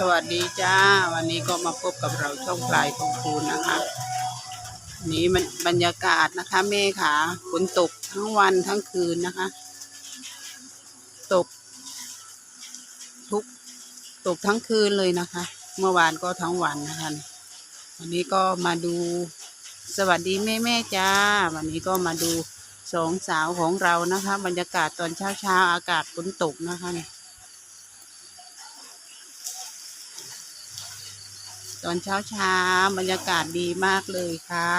สวัสดีจ้า วันนี้ก็มาพบกับเราช่องปลายของคูณนะคะ นี้มันบรรยากาศนะคะเมฆค่ะฝนตกทั้งวันทั้งคืนนะคะ ตก ทุกตกทั้งคืนเลยนะคะ เมื่อวานก็ทั้งวันนะคะวันนี้ก็มาดูสวัสดีแม่แม่จ้า วันนี้ก็มาดูสองสาวของเรานะคะ บรรยากาศตอนเช้าเช้าอากาศฝนตกนะคะเนี่ย ตอนเช้าเช้าบรรยากาศดีมากเลยค่ะ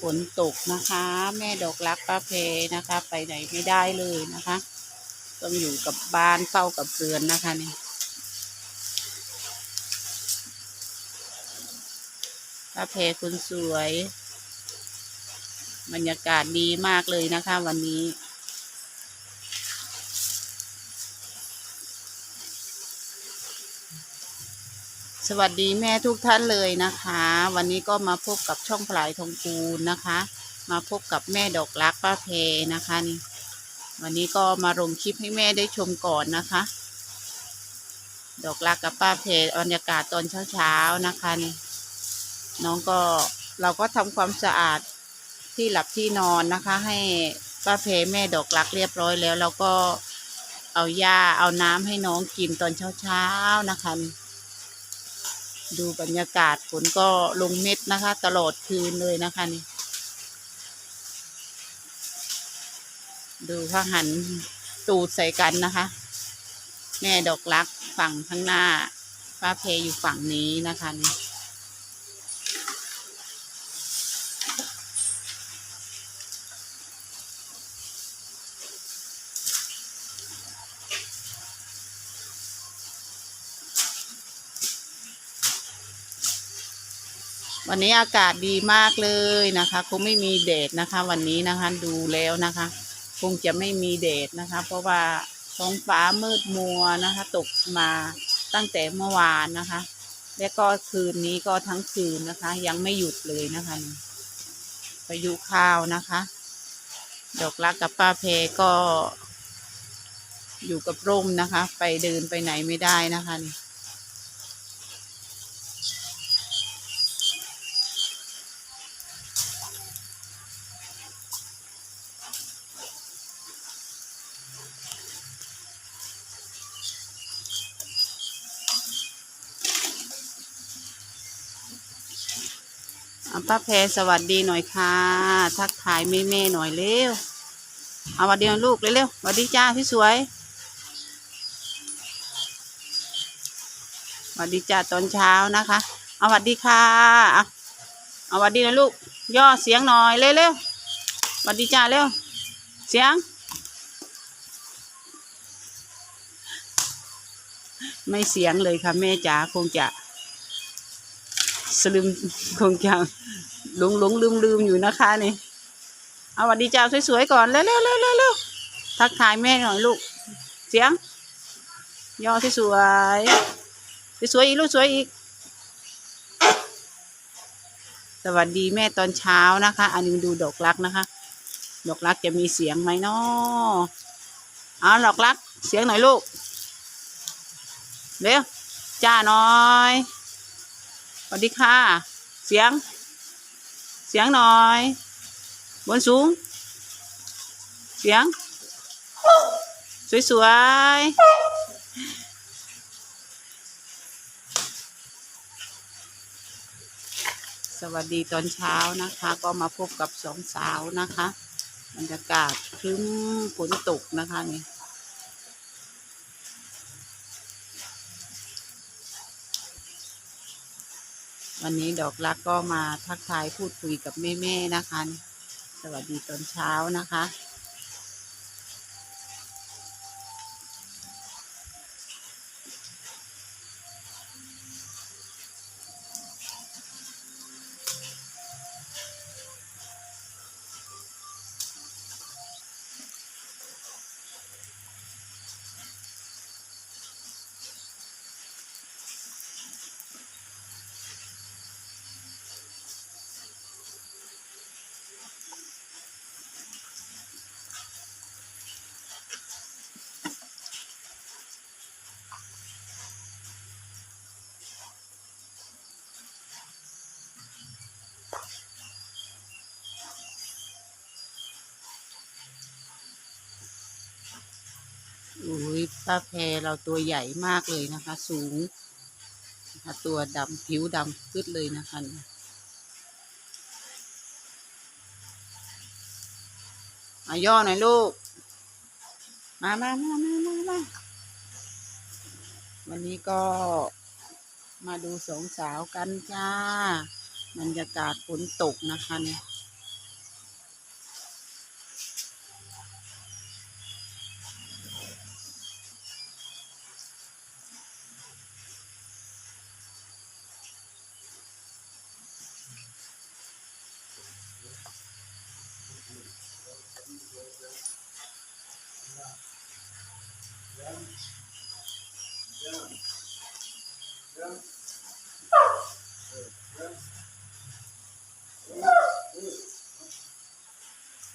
ฝนตกนะคะ แม่ดอกรักป้าเพนะคะ ไปไหนไม่ได้เลยนะคะ ต้องอยู่กับบ้านเฝ้ากับเรือนนะคะนี่ป้าเพคุณสวย บรรยากาศดีมากเลยนะคะ วันนี้สวัสดีแม่ทุกท่านเลยนะคะ วันนี้ก็มาพบกับช่องพลายทองคูณนะคะ มาพบกับแม่ดอกรักป้าเพนะคะนี่วันนี้ก็มาลงคลิปให้แม่ได้ชมก่อนนะคะ ดอกรักกับป้าเพบรรยากาศตอนเช้าๆนะคะนี่น้องก็เราก็ทำความสะอาด ที่หลับที่นอนนะคะ ให้ป้าเพแม่ดอกรักเรียบร้อยแล้วแล้วก็เอาหญ้าเอาน้ำให้น้องกินตอนเช้าๆนะคะ ดูบรรยากาศฝนก็ลงเม็ดนะคะ ตลอดคืนเลยนะคะนี่ดูเขาหันตูดใส่กันนะคะ แม่ดอกรักฝั่งข้างหน้าป้าเพอยู่ฝั่งนี้นะคะนี่ วันนี้อากาศดีมากเลยนะคะ คงไม่มีแดดนะคะ วันนี้นะคะดูแล้วนะคะ คงจะไม่มีแดดนะคะ เพราะว่าท้องฟ้ามืดมัวนะคะ ตกมาตั้งแต่เมื่อวานนะคะ และก็คืนนี้ก็ทั้งคืนนะคะ ยังไม่หยุดเลยนะคะพายุข้าวนะคะดอกรักกับป้าเพก็อยู่กับร่มนะคะ ไปเดินไปไหนไม่ได้นะคะนี่ ป้าแพรสวัสดีหน่อยค่ะ ทักทายแม่แม่หน่อยเร็วเอาสวัสดีนะลูกเร็วๆสวัสดีจ้าพี่สวยสวัสดีจ้าตอนเช้านะคะเอาสวัสดีค่ะเอาเอาสวัสดีนะลูก ย่อเสียงหน่อยเร็วๆสวัสดีจ้าเร็ว เสียง ไม่เสียงเลยค่ะแม่จ๋าคงจะ สลืมคงจะหลงหลงลืมลืมอยู่นะคะนี่ เอาสวัสดีจ้าสวยๆก่อนเร็วเร็วเร็วเร็วเร็วทักทายแม่หน่อยลูก เสียง ย่อสวยสวยอีกลูกสวยอีก สวัสดีแม่ตอนเช้านะคะ อันนี้ดูดอกรักนะคะ ดอกรักจะมีเสียงไหมเนาะเอาดอกรัก เสียงหน่อยลูกเร็วจ้าหน่อย วัสดีค่ะ เสียง เสียงหน่อย บนสูง เสียง สวยๆสวัสดีตอนเช้านะคะ ก็มาพบกับสองสาวนะคะบรรยากาศครึ้มฝนตกนะคะนี่ วันนี้ดอกรักก็มาทักทายพูดคุยกับแม่ๆนะคะ สวัสดีตอนเช้านะคะ อุ้ยป้าแพรเราตัวใหญ่มากเลยนะคะ สูงนะคะตัวดำผิวดำขึ้นเลยนะคะมาย่อหน่อยลูก มามามามามามาวันนี้ก็มาดูสองสาวกันจ้า บรรยากาศฝนตกนะคะเนี่ย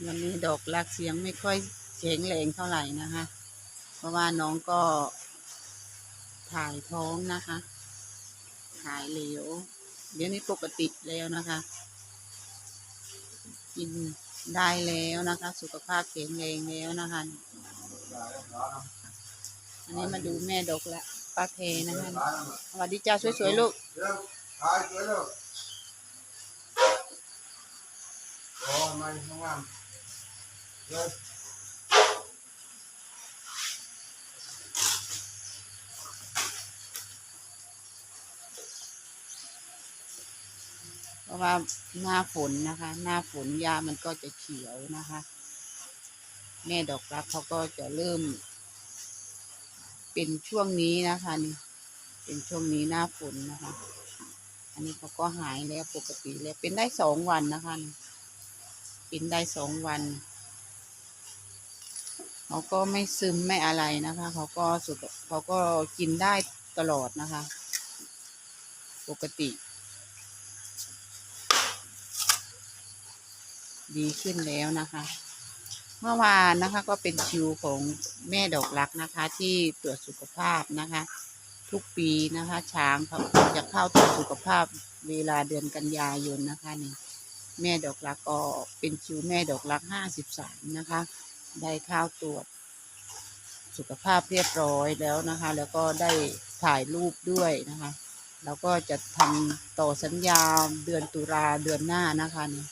วันนี้ดอกลักเสียงไม่ค่อยแข็งแรงเท่าไหร่นะคะ เพราะว่าน้องก็ ถ่ายท้องนะคะ ถ่ายเหลว เดี๋ยวนี้ปกติแล้วนะคะ กินได้แล้วนะคะ สุขภาพแข็งแรงแล้วนะคะ อันนี้มาดูแม่ดอกละป้าเพนะคะสวัสดีจ้าสวยๆลูก Được, hai cưới được. Rồi, mày không làm. Rồi. เพราะว่าหน้าฝนนะคะ หน้าฝนหญ้ามันก็จะเขียวนะคะ แม่ดอกรักเขาก็จะเริ่ม เป็นช่วงนี้นะคะนี่เป็นช่วงนี้หน้าฝนนะคะ อันนี้เขาก็หายแล้วปกติแล้วเป็นได้สองวันนะคะ เป็นได้สองวัน เขาก็ไม่ซึมไม่อะไรนะคะ เขาก็สุขเขาก็กินได้ตลอดนะคะ ปกติ ดีขึ้นแล้วนะคะ เมื่อวานนะคะก็เป็นคิวของแม่ดอกรักนะคะ ที่ตรวจสุขภาพนะคะ ทุกปีนะคะ ช้างเขาจะเข้าตรวจสุขภาพเวลาเดือนกันยายนนะคะนี่แม่ดอกรักก็เป็นคิวแม่ดอกรักห้าสิบสามนะคะ ได้ข้าวตรวจ สุขภาพเรียบร้อยแล้วนะคะ แล้วก็ได้ถ่ายรูปด้วยนะคะ แล้วก็จะทำต่อสัญญาเดือนตุลาเดือนหน้านะคะนี่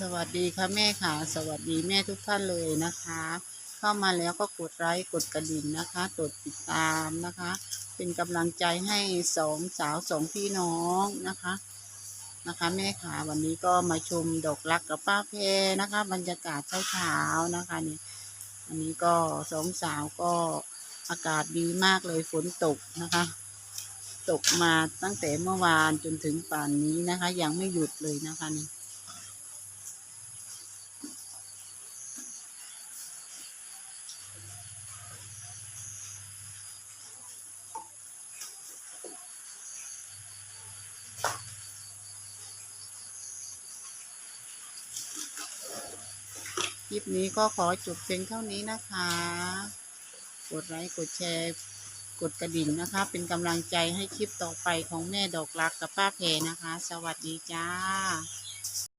สวัสดีค่ะแม่ค่ะ สวัสดีแม่ทุกท่านเลยนะคะ เข้ามาแล้วก็กดไลค์กดกระดิ่งนะคะกดติดตามนะคะ เป็นกำลังใจให้สองสาวสองพี่น้องนะคะนะคะ แม่ค่ะวันนี้ก็มาชมดอกรักกับป้าเพนะคะ บรรยากาศเช้าๆนะคะนี่อันนี้ก็สองสาวก็อากาศดีมากเลยฝนตกนะคะ ตกมาตั้งแต่เมื่อวานจนถึงป่านนี้นะคะ ยังไม่หยุดเลยนะคะนี่ คลิปนี้ก็ขอจบเพียงเท่านี้นะคะ กดไลค์กดแชร์ กดกระดิ่งนะคะ เป็นกำลังใจให้คลิปต่อไปของแม่ดอกรักกับป้าเพนะคะ สวัสดีจ้า